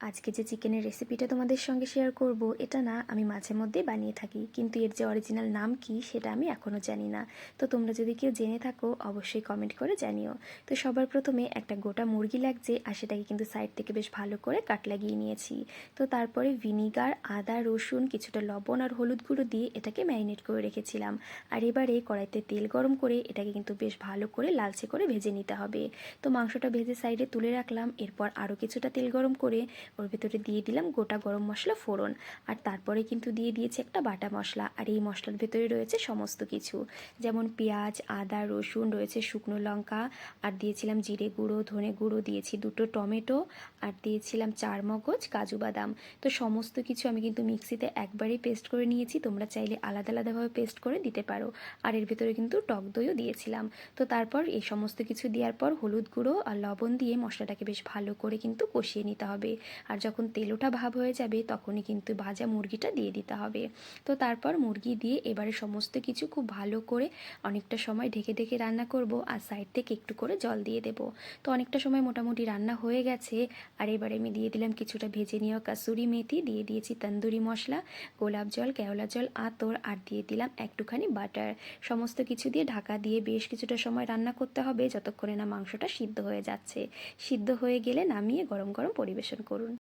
আজকে যে চিকেনের রেসিপিটা তোমাদের সঙ্গে শেয়ার করব, এটা না আমি মাঝে মধ্যে বানিয়ে থাকি, কিন্তু এর যে অরিজিনাল নাম কি সেটা আমি এখনও জানি না। তো তোমরা যদি কেউ জেনে থাকো, অবশ্যই কমেন্ট করে জানিও। তো সবার প্রথমে একটা গোটা মুরগি লাগছে, আর সেটাকে কিন্তু সাইড থেকে বেশ ভালো করে কাট লাগিয়ে নিয়েছি। তো তারপরে ভিনিগার আদা, রসুন, কিছুটা লবণ আর হলুদ গুঁড়ো দিয়ে এটাকে ম্যারিনেট করে রেখেছিলাম। আর এবারে কড়াইতে তেল গরম করে এটাকে কিন্তু বেশ ভালো করে লালচে করে ভেজে নিতে হবে। তো মাংসটা ভেজে সাইডে তুলে রাখলাম, এরপর আরও কিছুটা তেল গরম করে ওর ভেতরে দিয়ে দিলাম গোটা গরম মশলা ফোড়ন। আর তারপরে কিন্তু দিয়ে দিয়েছি একটা বাটা মশলা। আর এই মশলার ভেতরে রয়েছে সমস্ত কিছু। যেমন পেঁয়াজ, আদা, রসুন, রয়েছে শুকনো লঙ্কা। আর দিয়েছিলাম জিরে গুঁড়ো, ধনে গুঁড়ো, দিয়েছি দুটো টমেটো। আর দিয়েছিলাম চার মগজ কাজু বাদাম। তো সমস্ত কিছু আমি কিন্তু মিক্সিতে একবারেই পেস্ট করে নিয়েছি। তোমরা চাইলে আলাদা আলাদাভাবে পেস্ট করে দিতে পারো। আর এর ভেতরে কিন্তু টক দইও দিয়েছিলাম। তো তারপর এই সমস্ত কিছু দেওয়ার পর হলুদ গুঁড়ো আর লবণ দিয়ে মশলাটাকে বেশ ভালো করে কিন্তু কষিয়ে নিতে হবে। আর যখন তেলোটা ভাব হয়ে যাবে তখনই কিন্তু ভাজা মুরগিটা দিয়ে দিতে হবে। তো তারপর মুরগি দিয়ে এবারে সমস্ত কিছু খুব ভালো করে অনেকটা সময় ঢেকে ঢেকে রান্না করব আর সাইড থেকে একটু করে জল দিয়ে দেব। তো অনেকটা সময় মোটামুটি রান্না হয়ে গেছে। আর এবারে আমি দিয়ে দিলাম কিছুটা ভেজে নেওয়া কাসুরি মেথি, দিয়ে দিয়েছি তন্দুরি মশলা, গোলাপ জল, কেওলা জল, আতর আর দিয়ে দিলাম একটুখানি বাটার। সমস্ত কিছু দিয়ে ঢাকা দিয়ে বেশ কিছুটা সময় রান্না করতে হবে যতক্ষণে না মাংসটা সিদ্ধ হয়ে যাচ্ছে। সিদ্ধ হয়ে গেলে নামিয়ে গরম গরম পরিবেশন করুন